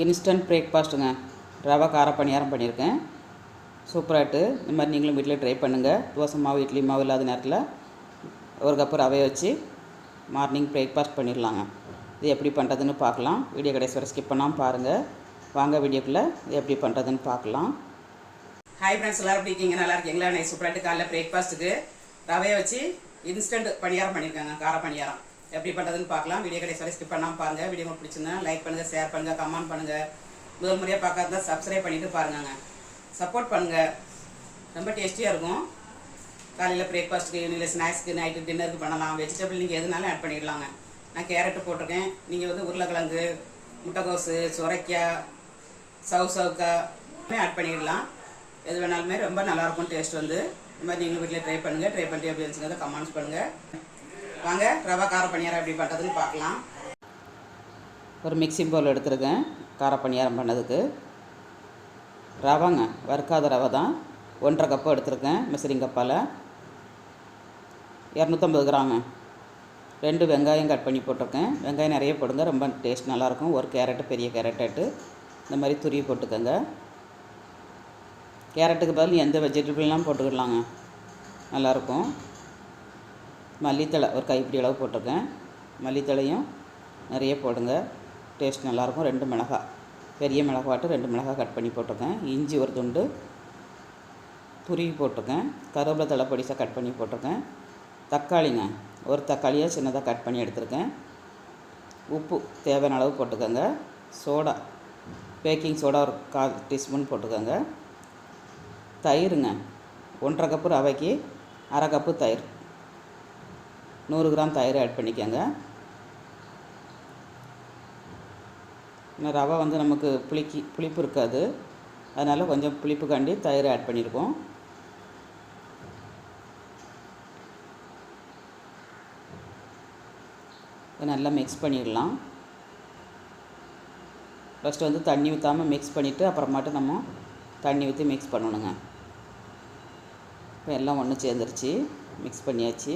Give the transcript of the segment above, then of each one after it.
Instant பிரேக்ஃபாஸ்ட்டுங்க ரவை கார பணியாரம் பண்ணியிருக்கேன். சூப்பராகிட்டு இந்த மாதிரி நீங்களும் வீட்டில் ட்ரை பண்ணுங்கள் தோசை மாவு இட்லி மாவு இல்லாத நேரத்தில் ஒரு கப்பு ரவையை வச்சு மார்னிங் பிரேக்ஃபாஸ்ட் பண்ணிடலாங்க. இது எப்படி பண்ணுறதுன்னு பார்க்கலாம். வீடியோ கடைசி வரை ஸ்கிப் பண்ணாமல் பாருங்கள் வாங்க வீடியோக்குள்ளே இது எப்படி பண்ணுறதுன்னு பார்க்கலாம். ஹாய் ஃப்ரெண்ட்ஸ் எல்லோரும் எப்படி இருக்கீங்க? நல்லா இருக்கீங்களா? நான் சூப்பராகிட்டு காலையில் பிரேக்ஃபாஸ்ட்டுக்கு ரவையை வச்சு இன்ஸ்டன்ட் பணியாரம் பண்ணியிருக்காங்க. கார பணியாரம். எப்படி பண்ணுறதுன்னு பார்க்கலாம். வீடியோ கடைசி சொல்லி ஸ்கிப் பண்ணாமல் பாருங்கள் வீடியோ உங்களுக்கு பிடிச்சிருந்தா லைக் பண்ணுங்கள் ஷேர் பண்ணுங்கள் கமெண்ட் பண்ணுங்கள் முதல் முறையாக பார்க்காதான் சப்ஸ்கிரைப் பண்ணிவிட்டு பாருங்கங்க. சப்போர்ட் பண்ணுங்கள் ரொம்ப டேஸ்டியாக இருக்கும். காலையில் பிரேக்ஃபாஸ்ட்டுக்கு இல்லை ஸ்நாக்ஸ்க்கு நைட்டு டின்னருக்கு பண்ணலாம். வெஜிடபிள் நீங்கள் எதுனாலும் ஆட் பண்ணிடலாங்க. நான் கேரட்டு போட்டிருக்கேன். நீங்கள் வந்து உருளைக்கிழங்கு முட்டைக்கோசு சுரைக்காய் சவு சவுக்காய் ஆட் பண்ணிடலாம். எது வேணாலுமே ரொம்ப நல்லாயிருக்கும் டேஸ்ட் வந்து. இந்த மாதிரி நீங்களும் வீட்டில் ட்ரை பண்ணுங்கள் ட்ரை பண்ணிட்டு எப்படி இருந்துச்சுங்க கமெண்ட்ஸ் பண்ணுங்கள் வாங்க ரவா கார பணியாரம் எப்படி பண்ணுறதுன்னு பார்க்கலாம். ஒரு மிக்ஸி பவுல் எடுத்துருக்கேன். கார பணியாரம் பண்ணதுக்கு. ரவைங்க வறுக்காத ரவை தான். ஒன்றரை கப்பு எடுத்துருக்கேன் மிசிறிங் கப்பால் இரநூத்தம்பது கிராமு. ரெண்டு வெங்காயம் கட் பண்ணி போட்டிருக்கேன். வெங்காயம் நிறைய போடுங்க ரொம்ப டேஸ்ட் நல்லாயிருக்கும். ஒரு கேரட்டு பெரிய கேரட் இந்த மாதிரி துருவி போட்டுக்கோங்க. கேரட்டுக்கு பதில் எந்த வெஜிடபிள்லாம் போட்டுக்கிடலாங்க. நல்லாயிருக்கும். மல்லித்தழை ஒரு கைப்பிடி அளவு போட்டிருக்கேன். மல்லித்தழையும் நிறைய போடுங்க. டேஸ்ட் நல்லாயிருக்கும். ரெண்டு மிளகாய் பெரிய மிளகாட்டு ரெண்டு மிளகாய் கட் பண்ணி போட்டிருக்கேன். இஞ்சி ஒரு துண்டு துருவி போட்டிருக்கேன். கருவேப்பிலை தழை பொடிசாக கட் பண்ணி போட்டிருக்கேன். தக்காளிங்க ஒரு தக்காளியை சின்னதாக கட் பண்ணி எடுத்திருக்கேன். உப்பு தேவையான அளவு போட்டுக்கோங்க. சோடா பேக்கிங் சோடா ஒரு கால் டீஸ்பூன் போட்டுக்கோங்க. தயிருங்க. ஒன்றரை கப்பு ரவைக்கு அரை கப்பு தயிர். நூறு கிராம் தயிர் ஆட் பண்ணிக்கோங்க. ரவை வந்து நமக்கு புளிக்கி புளிப்பு இருக்காது. அதனால் கொஞ்சம் புளிப்புக்காண்டி தயிர் ஆட் பண்ணியிருக்கோம் நல்லா மிக்ஸ் பண்ணிடலாம். ஃபஸ்ட்டு வந்து தண்ணி ஊற்றாமல் மிக்ஸ் பண்ணிவிட்டு அப்புறமாட்டு நம்ம தண்ணி ஊற்றி மிக்ஸ் பண்ணணுங்க. இப்போ எல்லாம் ஒன்று சேர்ந்துருச்சு. மிக்ஸ் பண்ணியாச்சு.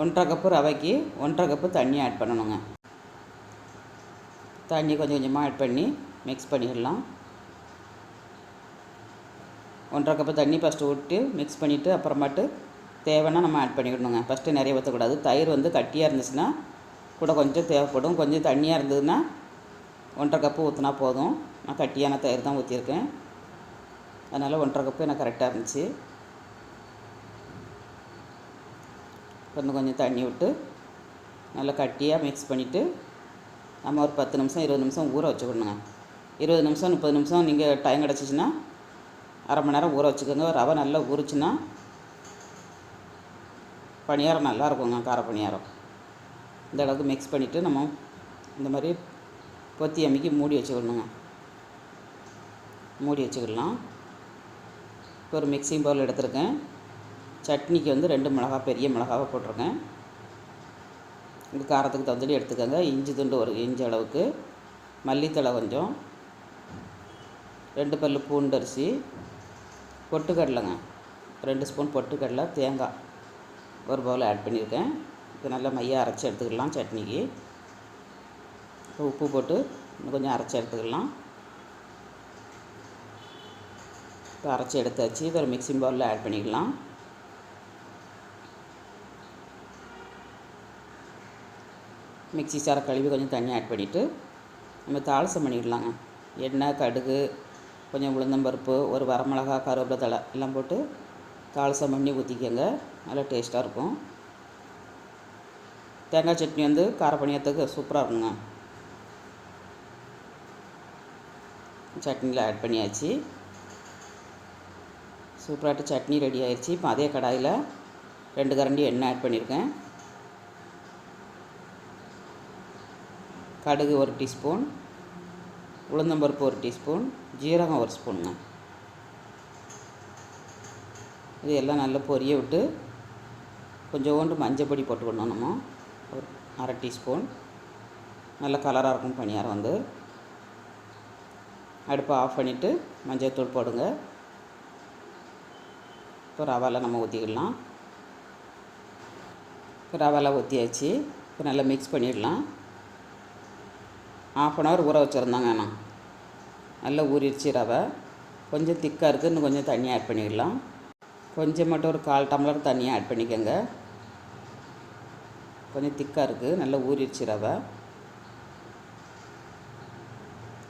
ஒன்றரை கப்பு ரவைக்கு ஒன்றரை கப்பு தண்ணி ஆட் பண்ணணுங்க. தண்ணி கொஞ்சம் கொஞ்சமாக ஆட் பண்ணி மிக்ஸ் பண்ணிடலாம். ஒன்றரை கப்பு தண்ணி ஃபஸ்ட்டு விட்டு மிக்ஸ் பண்ணிவிட்டு அப்புறமாட்டு தேவைன்னா நம்ம ஆட் பண்ணிக்கணுங்க. ஃபஸ்ட்டு நிறைய ஊற்றக்கூடாது தயிர் வந்து கட்டியாக இருந்துச்சுன்னா கூட கொஞ்சம் தேவைப்படும். கொஞ்சம் தண்ணியாக இருந்ததுன்னா ஒன்றரை கப்பு ஊற்றினா போதும். நான் கட்டியான தயிர் தான் ஊற்றியிருக்கேன் அதனால் ஒன்றரை கப்பு எனக்கு கரெக்டாக இருந்துச்சு. கொஞ்சம் கொஞ்சம் தண்ணி விட்டு நல்லா கட்டியாக மிக்ஸ் பண்ணிவிட்டு நம்ம ஒரு பத்து நிமிஷம் இருபது நிமிஷம் ஊற வச்சுக்கணுங்க இருபது நிமிஷம் முப்பது நிமிஷம் நீங்கள் டைம் கிடச்சிச்சின்னா அரை மணி நேரம் ஊற வச்சுக்கோங்க. ரவை நல்லா ஊறிச்சின்னா பணியாரம் நல்லா இருக்குங்க கார பணியாரம். இந்த அளவுக்கு மிக்ஸ் பண்ணிவிட்டு நம்ம இந்த மாதிரி பொத்தி அமைக்கி மூடி வச்சுக்கணுங்க மூடி வச்சுக்கிடலாம். இப்போ ஒரு மிக்சிங் பவுல் எடுத்திருக்கேன். சட்னிக்கு வந்து ரெண்டு மிளகா பெரிய மிளகாவை போட்டிருக்கேன். இது காரத்துக்கு தகுந்தடி எடுத்துக்கோங்க. இஞ்சி துண்டு ஒரு இஞ்சி அளவுக்கு. மல்லித்தழை கொஞ்சம். ரெண்டு பல் பூண்டரிசி பொட்டுக்கடலைங்க. ரெண்டு ஸ்பூன் பொட்டுக்கடலை தேங்காய் ஒரு பவுல் ஆட் பண்ணியிருக்கேன். இது நல்லா மையாக அரைச்சி எடுத்துக்கலாம் சட்னிக்கு. உப்பு போட்டு இன்னும் கொஞ்சம் அரைச்சி எடுத்துக்கலாம். இப்போ அரைச்சி எடுத்தாச்சு. இதை ஒரு மிக்சிங் பவுலில் ஆட் பண்ணிக்கலாம். மிக்சி சாரை கழுவி கொஞ்சம் தண்ணி ஆட் பண்ணிவிட்டு நம்ம தாளசம் பண்ணிடலாங்க. எண்ணெய் கடுகு கொஞ்சம் உளுந்தம்பருப்பு ஒரு வரமிளகா கருவேப்பிலை தழை எல்லாம் போட்டு தாளசம் பண்ணி ஊற்றிக்கோங்க நல்லா டேஸ்ட்டாக இருக்கும். தேங்காய் சட்னி வந்து காரப்பணியத்துக்கு சூப்பராக இருக்குங்க. சட்னியில் ஆட் பண்ணியாச்சு. சூப்பராகிட்டு சட்னி ரெடி ஆயிடுச்சு இப்போ அதே கடாயில் ரெண்டு கரண்டி எண்ணெய் ஆட் பண்ணியிருக்கேன் கடுகு ஒரு டீஸ்பூன் உளுந்தம்பருப்பு ஒரு டீஸ்பூன் ஜீரகம் ஒரு ஸ்பூனுங்க. இது எல்லாம் நல்லா பொரிய விட்டு கொஞ்சோண்டு மஞ்சப்பொடி போட்டுக்கணும் நம்ம. ஒரு அரை டீஸ்பூன். நல்ல கலராக இருக்கும் பணியாரம் வந்து. அடுப்பை ஆஃப் பண்ணிவிட்டு மஞ்சள் தூள் போடுங்க. இப்போ ரவாவில் நம்ம ஊற்றிக்கலாம் இப்போ ரவாலாம் ஊற்றியாச்சு இப்போ நல்லா மிக்ஸ் பண்ணிடலாம். ஆஃப் அன் ஹவர் ஊற வச்சுருந்தாங்க நான் நல்லா ஊறிடுச்சு ரவை. கொஞ்சம் திக்காக இருக்குது இன்னும் கொஞ்சம் தண்ணி ஆட் பண்ணிடலாம். கொஞ்சம் மட்டும் ஒரு கால் டம்ளர் தண்ணி ஆட் பண்ணிக்கோங்க. கொஞ்சம் திக்காக இருக்குது நல்லா ஊறிடுச்சு ரவை.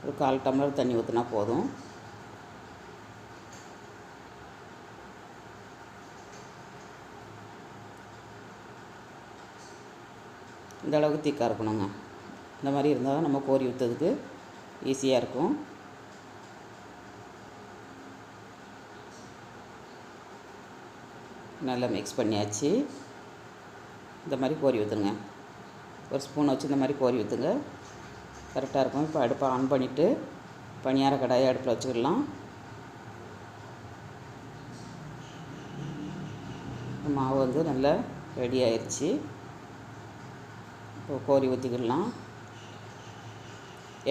ஒரு கால் டம்ளர் தண்ணி ஊற்றினா போதும். இந்த அளவுக்கு திக்காக இருக்கணுங்க. இந்த மாதிரி இருந்தால் தான் நம்ம கோரி ஊற்றுறதுக்கு ஈஸியாக இருக்கும். நல்லா மிக்ஸ் பண்ணியாச்சு. இந்த மாதிரி கோரி ஊற்றுங்க ஒரு ஸ்பூன் வச்சு இந்த மாதிரி கோரி ஊற்றுங்க கரெக்டாக இருக்கும். இப்போ அடுப்பை ஆன் பண்ணிவிட்டு பணியார கடாயை அடுப்பில் வச்சுக்கலாம் மாவு வந்து நல்லா ரெடி ஆயிடுச்சு இப்போ கோரி ஊற்றிக்கிடலாம்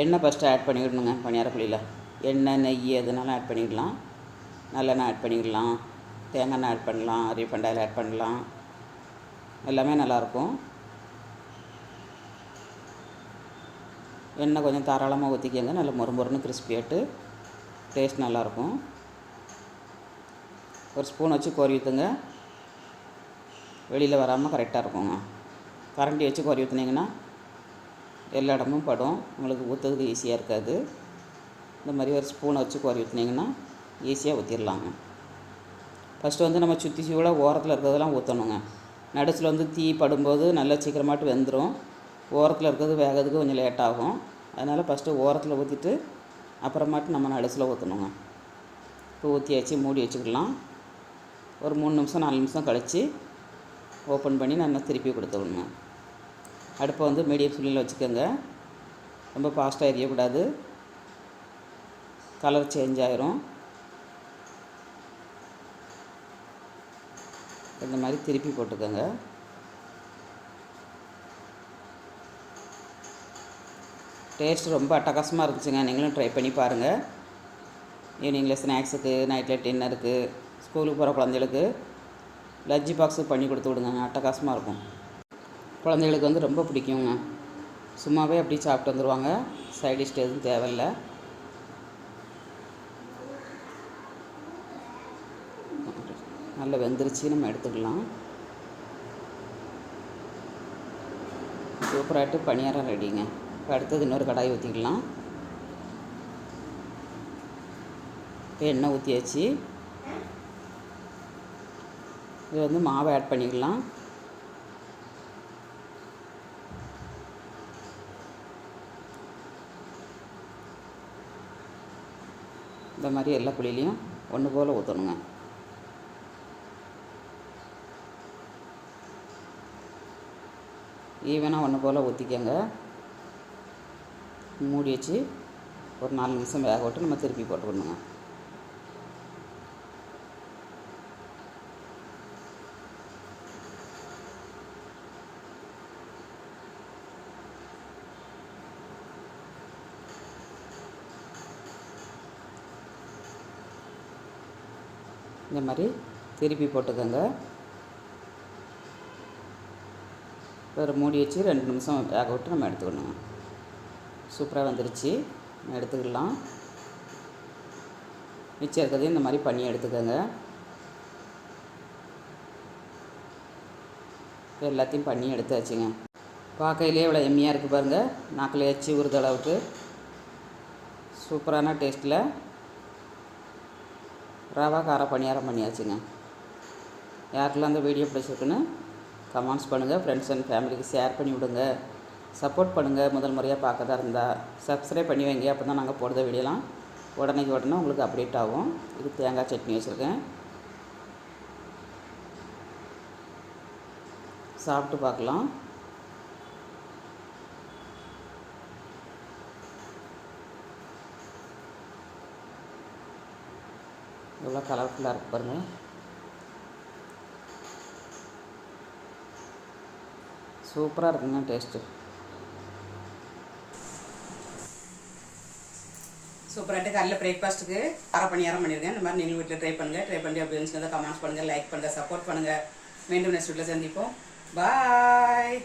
எண்ணெய் ஃபஸ்ட்டு ஆட் பண்ணிவிடணுங்க பணியாரக்குழியில் எண்ணெய் நெய் எதுனாலும் ஆட் பண்ணிக்கலாம். நல்லெண்ணெய் ஆட் பண்ணிக்கலாம். தேங்காய் எண்ணெய் ஆட் பண்ணலாம். ரீஃபண்ட் ஆயில் ஆட் பண்ணலாம். எல்லாமே நல்லாயிருக்கும். எண்ணெய் கொஞ்சம் தாராளமாக ஊற்றிக்கங்க நல்ல மொறு மொறுன்னு கிறிஸ்பியாட்டு டேஸ்ட் நல்லாயிருக்கும். ஒரு ஸ்பூன் வச்சு கோரி ஊற்றுங்க வெளியில் வராமல் கரெக்டாக இருக்குங்க. கரண்டி வச்சு கோரி ஊற்றுனீங்கன்னா எல்லா இடமும் படும். உங்களுக்கு ஊற்றுறதுக்கு ஈஸியாக இருக்காது. இந்த மாதிரி ஒரு ஸ்பூனை வச்சு கோரி ஊற்றினீங்கன்னா ஈஸியாக ஊற்றிடலாங்க ஃபஸ்ட்டு வந்து நம்ம சுற்றி சூழ ஓரத்தில் இருக்கிறதெல்லாம் ஊற்றணுங்க நடுசில் வந்து தீ படும்போது நல்லா சீக்கிரமாட்டு வெந்துடும் ஓரத்தில் இருக்கிறது வேகிறதுக்கு கொஞ்சம் லேட் ஆகும். அதனால் ஃபஸ்ட்டு ஓரத்தில் ஊற்றிட்டு அப்புறமாட்டு நம்ம நடுசில் ஊற்றணுங்க இப்போ ஊற்றியாச்சு மூடி வச்சுக்கலாம். ஒரு மூணு நிமிஷம் நாலு நிமிஷம் கழித்து ஓப்பன் பண்ணி நல்லா திருப்பி கொடுத்துடணும் அடுப்பை வந்து மீடியம் ஃப்ளேமில் வச்சுக்கோங்க. ரொம்ப ஃபாஸ்ட்டாக எரியக்கூடாது. கலர் சேஞ்ச் ஆகிரும் இந்த மாதிரி திருப்பி போட்டுக்கோங்க. டேஸ்ட் ரொம்ப அட்டகாசமாக இருந்துச்சுங்க. நீங்களும் ட்ரை பண்ணி பாருங்கள் ஈவினிங்கில் ஸ்நாக்ஸுக்கு நைட்டில் டின்னருக்கு ஸ்கூலுக்கு போகிற குழந்தைகளுக்கு லஞ்ச் பாக்ஸு பண்ணி கொடுத்து விடுங்க. அட்டகாசமாக இருக்கும். குழந்தைகளுக்கு வந்து ரொம்ப பிடிக்குங்க. சும்மாவே அப்படி சாப்பிட்டு வந்துடுவாங்க சைடிஷ் எதுவும் தேவையில்லை. நல்லா வெந்துருச்சு. நம்ம எடுத்துக்கலாம். சூப்பராகிட்டு பணியாரம் ரெடிங்க. இப்போ அடுத்தது இன்னொரு கடாய் ஊற்றிக்கலாம் இப்போ எண்ணெய் ஊற்றியாச்சு இது வந்து மாவை ஆட் பண்ணிக்கலாம். மாதிரி எல்லா குழிலையும் ஒன்று போல் ஊற்றணுங்க ஈவனாக ஒன்று போல் ஊற்றிக்கங்க மூடி வச்சு ஒரு நாலு நிமிஷம் வேக விட்டு நம்ம திருப்பி போட்டுக்கணுங்க. இந்த மாதிரி திருப்பி போட்டுக்கோங்க. ஒரு மூடி வச்சு ரெண்டு நிமிஷம் வேக விட்டு நம்ம எடுத்துக்கணுங்க சூப்பராக வந்துருச்சு. எடுத்துக்கலாம். மிச்சம் இருக்கிறதையும் இந்த மாதிரி பண்ணி எடுத்துக்கோங்க. எல்லாத்தையும் பண்ணி எடுத்தாச்சுங்க பார்க்கையிலே இவ்வளோ எம்மியாக இருக்குது பாருங்கள் நாக்கில் எச்சி உருது அளவுக்கு. சூப்பரான டேஸ்ட்டில் ரவா கார பணியாரம் பண்ணியாச்சுங்க. யாருக்கெல்லாம் அந்த வீடியோ பிடிச்சிருக்குன்னு கமெண்ட்ஸ் பண்ணுங்கள் ஃப்ரெண்ட்ஸ் அண்ட் ஃபேமிலிக்கு ஷேர் பண்ணி விடுங்க. சப்போர்ட் பண்ணுங்கள் முதல் முறையாக பார்க்கதா இருந்தால் சப்ஸ்கிரைப் பண்ணி வைங்க. அப்போ தான் நாங்கள் போடுற வீடியோலாம் உடனே உடனே உங்களுக்கு அப்டேட் ஆகும். இது தேங்காய் சட்னி வச்சுருக்கேன். சாப்பிட்டு பார்க்கலாம். ஃபுல்லாக கலர்ஃபுல்லாக இருக்கு பாருங்கள் சூப்பராக இருக்குங்க டேஸ்ட்டு சூப்பராகிட்டு காலையில் பிரேக்ஃபாஸ்ட்டுக்கு அரை பணியாரம் பண்ணியிருக்கேன் இந்த மாதிரி நீங்கள் வீட்டில் ட்ரை பண்ணுங்கள் ட்ரை பண்ணி அப்படின்னு இருந்துச்சுன்னா கமெண்ட்ஸ் பண்ணுங்கள் லைக் பண்ணுங்கள் சப்போர்ட் பண்ணுங்கள் மீண்டும் நெக்ஸ்ட் வீட்டில் சந்திப்போம். பாய்